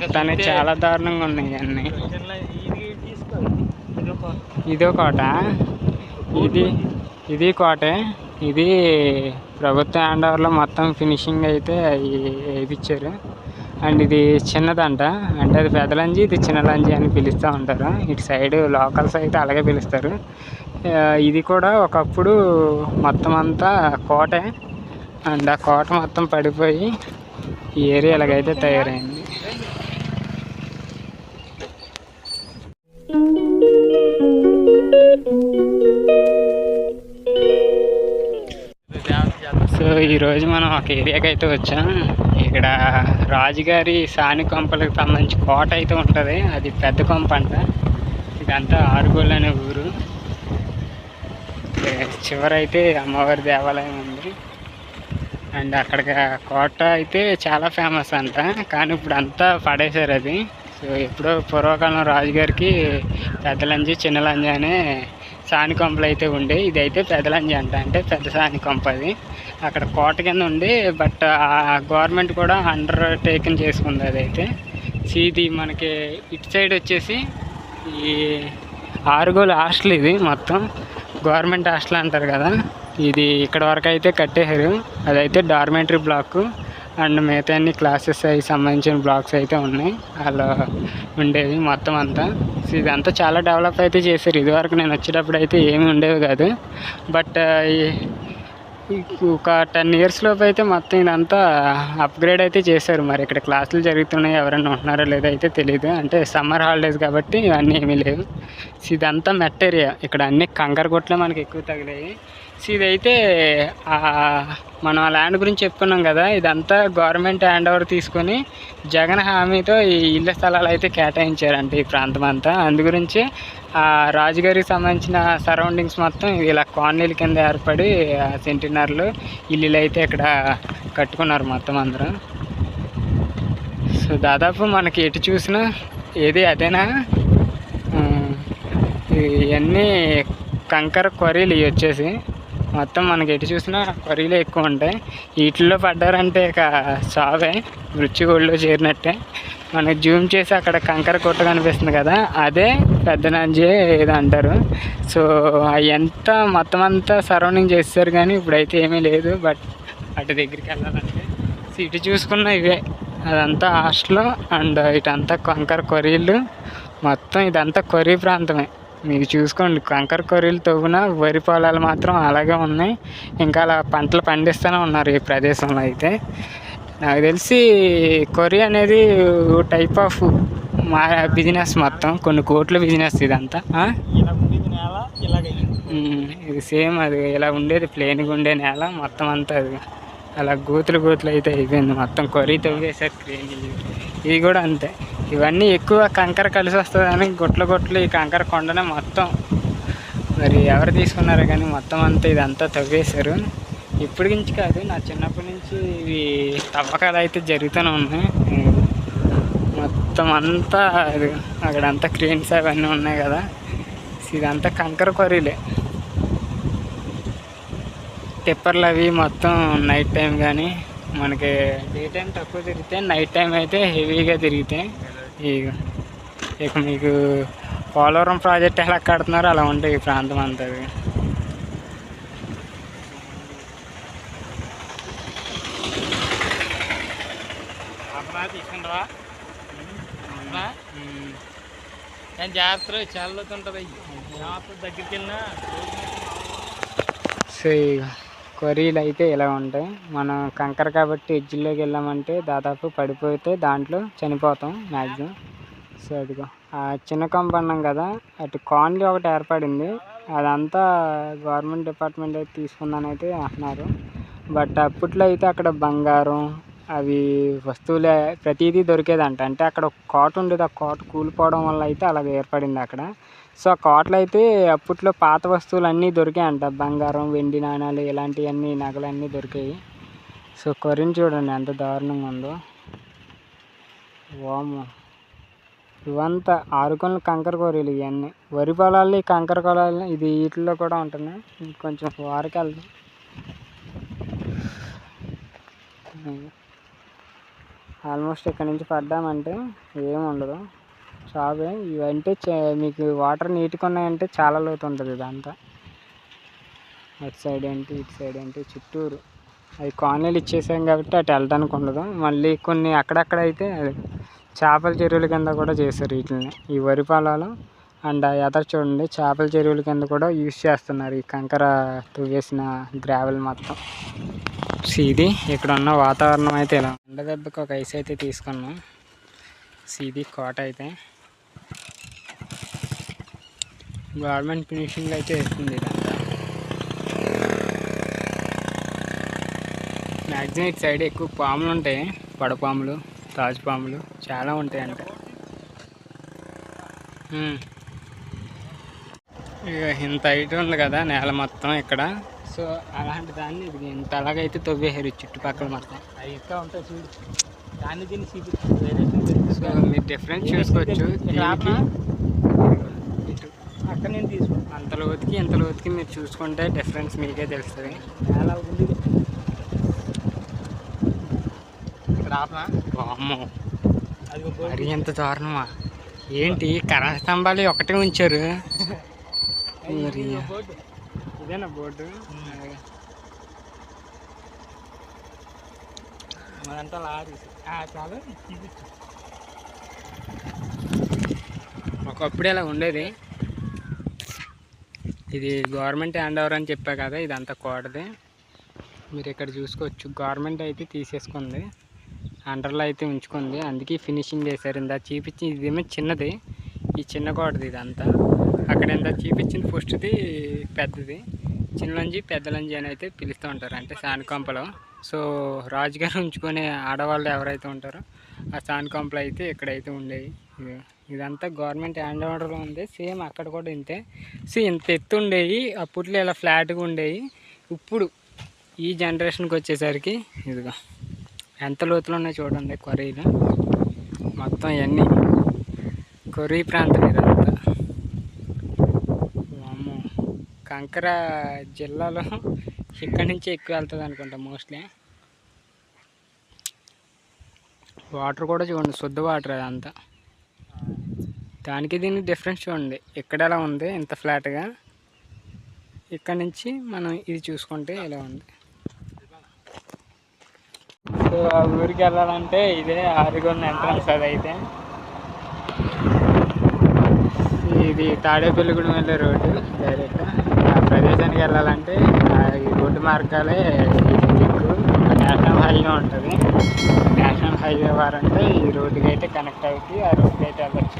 మొత్తానికి చాలా దారుణంగా ఉన్నాయి ఇది ఇది కోట. ఇది ఇది కోటే. ఇది ప్రభుత్వ హ్యాండ్ ఓవర్లో మొత్తం ఫినిషింగ్ అయితే వేయించారు అండ్ ఇది చిన్నదంట. అంటే అది పెద్ద లంజి ఇది చిన్న లంజి అని పిలుస్తూ ఉంటారు. ఇటు సైడ్ లోకల్స్ అయితే అలాగే పిలుస్తారు. ఇది కూడా ఒకప్పుడు మొత్తం అంతా కోటే. అండ్ ఆ కోట మొత్తం పడిపోయి ఈ ఏరియా ఇలాగైతే తయారైంది. ఈరోజు మనం ఒక ఏరియాకి అయితే వచ్చాం. ఇక్కడ రాజుగారి సాని కొంపలకు సంబంధించి కోట అయితే ఉంటుంది. అది పెద్ద కొంప అంట. ఇదంతా ఆరుగోళ్ళు అనే ఊరు. చివరైతే అమ్మవారి దేవాలయం ఉంది. అండ్ అక్కడ కోట అయితే చాలా ఫేమస్ అంట. కానీ ఇప్పుడు అంతా పడేశారు అది. సో ఎప్పుడో పూర్వకాలం రాజుగారికి పెద్ద లంజి చిన్న లంజి అనే సాని కొంపలు అయితే ఉండే. ఇదైతే పెదలంజి అంట. అంటే పెద్ద సాని కొంప అది. అక్కడ కోట కింద ఉండి బట్ గవర్నమెంట్ కూడా అండర్ టేకింగ్ చేసుకుంది అదైతే. సో ఇది మనకి ఇటు సైడ్ వచ్చేసి ఈ ఆరుగోలు హాస్టల్ ఇది మొత్తం. గవర్నమెంట్ హాస్టల్ అంటారు కదా. ఇది ఇక్కడ వరకు అయితే కట్టేశారు. అదైతే డార్మెంటరీ బ్లాక్. అండ్ మిగతా అన్ని క్లాసెస్ అవి సంబంధించిన బ్లాగ్స్ అయితే ఉన్నాయి. అలా ఉండేవి మొత్తం అంతా. సో ఇదంతా చాలా డెవలప్ అయితే చేశారు. ఇదివరకు నేను వచ్చేటప్పుడు అయితే ఏమీ ఉండేవి కాదు. బట్ ఒక టెన్ ఇయర్స్ లోపు అయితే మొత్తం ఇదంతా అప్గ్రేడ్ అయితే చేశారు. మరి ఇక్కడ క్లాసులు జరుగుతున్నాయి. ఎవరైనా ఉంటున్నారో లేదో అయితే తెలియదు అంటే సమ్మర్ హాలిడేస్ కాబట్టి ఇవన్నీ ఏమీ లేవు. ఇదంతా మెట్ ఏరియా. ఇక్కడ అన్ని కంకర కొట్లే మనకి ఎక్కువ తగిలాయి. సో ఇదైతే మనం ఆ ల్యాండ్ గురించి చెప్పుకున్నాం కదా ఇదంతా గవర్నమెంట్ హ్యాండ్ ఓవర్ తీసుకొని జగన్ హామీతో ఈ ఇళ్ళ స్థలాలు అయితే కేటాయించారంట ఈ ప్రాంతం అంతా. అందు గురించి ఆ రాజుగారికి సంబంధించిన సరౌండింగ్స్ మొత్తం ఇలా కాలనీల కింద ఏర్పడి సెంటినర్లు ఇల్లులు అయితే ఇక్కడ కట్టుకున్నారు మొత్తం అందరూ. సో దాదాపు మనకి ఎటు చూసినా ఏది అదేనా? ఇవన్నీ కంకర క్వరీలు ఇవి వచ్చేసి. మొత్తం మనకి ఎటు చూసినా క్వరీలే ఎక్కువ ఉంటాయి. వీటిల్లో పడ్డారంటే ఇక సావే మృత్యుగోళ్ళు చేరినట్టే. మనకి జూమ్ చేసి అక్కడ కంకర కొట్ట కనిపిస్తుంది కదా అదే పెద్ద నంజే ఏదో అంటారు. సో అవి ఎంత మొత్తం అంతా సరౌండింగ్ చేస్తారు కానీ ఇప్పుడైతే ఏమీ లేదు. బట్ అటు దగ్గరికి వెళ్ళాలంటే సిటీ ఇటు చూసుకున్న ఇవే. అదంతా హాస్టల్ అండ్ ఇటంతా కంకర కొరీలు మొత్తం ఇదంతా కొరీ ప్రాంతమే. మీరు చూసుకోండి. కంకర కొరీలు తవ్వున వరి పొలాలు మాత్రం అలాగే ఉన్నాయి. ఇంకా అలా పంటలు పండిస్తూనే ఉన్నారు ఈ ప్రదేశంలో అయితే. నాకు తెలిసి కొరి అనేది టైప్ ఆఫ్ మా బిజినెస్ మొత్తం. కొన్ని కోట్ల బిజినెస్ ఇదంతా. ఇది సేమ్ అది. ఇలా ఉండేది ప్లేన్గా ఉండే నేల మొత్తం అంతా అది. అలా గోతులు గోతులు అయితే అయిపోయింది. మొత్తం కొరి తవ్వేసారు క్రేన్ ఇవి కూడా అంతే. ఇవన్నీ ఎక్కువ కంకర కలిసి వస్తుందని గుట్ల గుట్లు ఈ కంకర కొండనే మొత్తం. మరి ఎవరు తీసుకున్నారో కానీ మొత్తం అంతా ఇదంతా తవ్వేశారు. ఇప్పటి నుంచి కాదు నా చిన్నప్పటి నుంచి ఇవి తవ్వకాలు అయితే జరుగుతూనే ఉన్నాయి. మొత్తం అంతా అది అక్కడంతా క్రీన్స్ అవన్నీ ఉన్నాయి కదా. ఇదంతా కంకర కొరీలే టిప్పర్లు అవి మొత్తం నైట్ టైం కానీ మనకి డే టైం తక్కువ తిరిగితే నైట్ టైం అయితే హెవీగా తిరిగితే ఇక ఇక మీకు పోలవరం ప్రాజెక్ట్ ఎలా కడుతున్నారో అలా ఉంటాయి ఈ ప్రాంతం అంతా తీసుకుంటావా? కానీ జాగ్రత్తలో చాలా ఉంటుంది. జాగ్రత్త దగ్గరికి వెళ్ళినా సో క్వరీలు అయితే ఇలా ఉంటాయి? మనం కంకర కాబట్టి ఎడ్జిల్లోకి వెళ్ళామంటే దాదాపు పడిపోతే దాంట్లో చనిపోతాం మ్యాక్సిమం సో అదిగో ఆ చిన్న కంప అన్నాం కదా అటు కాలనీ ఒకటి ఏర్పడింది. అదంతా గవర్నమెంట్ డిపార్ట్మెంట్ అయితే తీసుకుందని అయితే అంటున్నారు. బట్ అప్పట్లో అయితే అక్కడ బంగారం అవి వస్తువులే ప్రతిదీ దొరికేదంట. అంటే అక్కడ ఒక కోట ఉండేది ఆ కోట కూలిపోవడం వల్ల అయితే అలాగ ఏర్పడింది అక్కడ. సో కోటలు అయితే అప్పట్లో పాత వస్తువులు అన్నీ దొరికాయంట. బంగారం వెండి నాణాలు ఇలాంటివన్నీ నగలన్నీ దొరికాయి. సో కొరిని చూడండి ఎంత దారుణంగా ఉందో. వాము ఇవంతా ఆరుకొన కంకర కొరీలు ఇవన్నీ వరి పొలాలు ఈ కంకర పొలాలు ఇది వీటిల్లో కూడా ఉంటున్నాయి కొంచెం వారికి ఆల్మోస్ట్ ఇక్కడ నుంచి పడ్డామంటే ఏముండదు ఉండదు ఇవంటే మీకు వాటర్ నీట్గా ఉన్నాయంటే చాలా లోతు ఉంటుంది ఇదంతా. అటు సైడ్ ఏంటి ఇటు సైడ్ ఏంటి చుట్టూరు. అవి కాలనీలు ఇచ్చేసాం కాబట్టి అటు వెళ్ళడానికి ఉండదు. మళ్ళీ కొన్ని అక్కడక్కడ అయితే చేపల చెరువుల కింద కూడా చేశారు వీటిని. ఈ వరి పొలాలు అండ్ ఎదర చూడండి చేపల చెరువుల కింద కూడా యూస్ చేస్తున్నారు. ఈ కంకర తువ్వేసిన గ్రావెల్ మొత్తం. సీది ఇది ఇక్కడ ఉన్న వాతావరణం అయితే ఇలా. ఎండ దెబ్బకి ఒక ఐస్ అయితే తీసుకున్నాం. సీది కోట అయితే. గవర్నమెంట్ ఫినిషింగ్ అయితే వేస్తుంది ఇదంతా. మ్యాక్సిమం ఇటు సైడ్ ఎక్కువ పాములు ఉంటాయి పడపాములు తాజుపాములు చాలా ఉంటాయి అంట ఉమ్. ఇక ఇంత హైట్ ఉంది కదా నేల మొత్తం ఇక్కడ. సో అలాంటి దాన్ని ఇది ఇంత అలాగైతే తవ్వేశారు చుట్టుపక్కల మొత్తం. అవి ఇంకా ఉంటాయి చూడు. దాన్ని దీన్ని చూపిస్తుంది వేరే సో మీరు డిఫరెన్స్ చూసుకోవచ్చు ఇక్కడ ఆపనా? దీనికి ఇటు అక్కడ నేను తీసుకో అంత లోతుకి ఇంత లోతుకి మీరు చూసుకుంటే డిఫరెన్స్ మీకే తెలుస్తుంది. నేల ఉంది. ఇక్కడ ఆపనా వామ్మో. అది ఒక మరి ఎంత దారుణమా? ఏంటి? కరెంట్ స్తంభాలు ఒకటే ఉంచారు. మరి ఇదేనా బోర్డు? మనంతా లారీ చాలా. ఒకప్పుడు ఇలా ఉండేది. ఇది గవర్నమెంట్ హ్యాండ్ ఓవర్ అని చెప్పా కదా ఇదంతా కోటది మీరు ఇక్కడ చూసుకోవచ్చు. గవర్నమెంట్ అయితే తీసేసుకుంది. అండర్లో అయితే ఉంచుకుంది. అందుకే ఫినిషింగ్ చేశారు. ఇందా చూపించి ఇదేమో చిన్నది. ఈ చిన్న కోటది ఇదంతా. అక్కడ ఇందా చూపించిన ఫస్ట్ది పెద్దది. చిన్నలంజి పెద్దలంజి అని అయితే పిలుస్తూ ఉంటారు. అంటే సానుకొంపలో. సో రాజుగారు ఉంచుకునే ఆడవాళ్ళు ఎవరైతే ఉంటారో ఆ సానుకొంపలు అయితే ఇక్కడైతే ఉండేవి. ఇదంతా గవర్నమెంట్ హ్యాండ్ ఓవర్లో ఉంది. సేమ్ అక్కడ కూడా ఇంతే. సో ఇంత ఎత్తు ఉండేవి అప్పట్లో ఇలా ఫ్లాట్గా ఉండేవి. ఇప్పుడు ఈ జనరేషన్కి వచ్చేసరికి ఇదిగో ఎంత లోతులు ఉన్నాయి చూడండి కొరీలు. మొత్తం ఇవన్నీ. కొరీ ప్రాంతం ఇదంతా. వామ్మో. కంకర జిల్లాలో ఇక్కడి నుంచి ఎక్కువ వెళ్తుంది అనుకుంటా మోస్ట్లీ. వాటర్ కూడా చూడండి శుద్ధ వాటర్ అదంతా. దానికి దీనికి డిఫరెన్స్ చూడండి. ఇక్కడ ఎలా ఉంది ఇంత ఫ్లాట్గా ఇక్కడ నుంచి మనం ఇది చూసుకుంటే ఇలా ఉంది. సో ఆ ఊరికి వెళ్ళాలంటే ఇదే ఆరుగొన్న ఎంట్రన్స్ అది అయితే ఇది తాడేపల్లిగూడెం వెళ్ళే రోడ్డు. డైరెక్ట్ ఆ ప్రదేశానికి వెళ్ళాలంటే ఈ రోడ్డు మార్గాలే హైవే ఉంటుంది. నేషనల్ హైవే వారంటే ఈ రోడ్డుకి అయితే కనెక్ట్ అవుతుంది ఆ రోడ్డుకి అయితే వెళ్ళచ్చు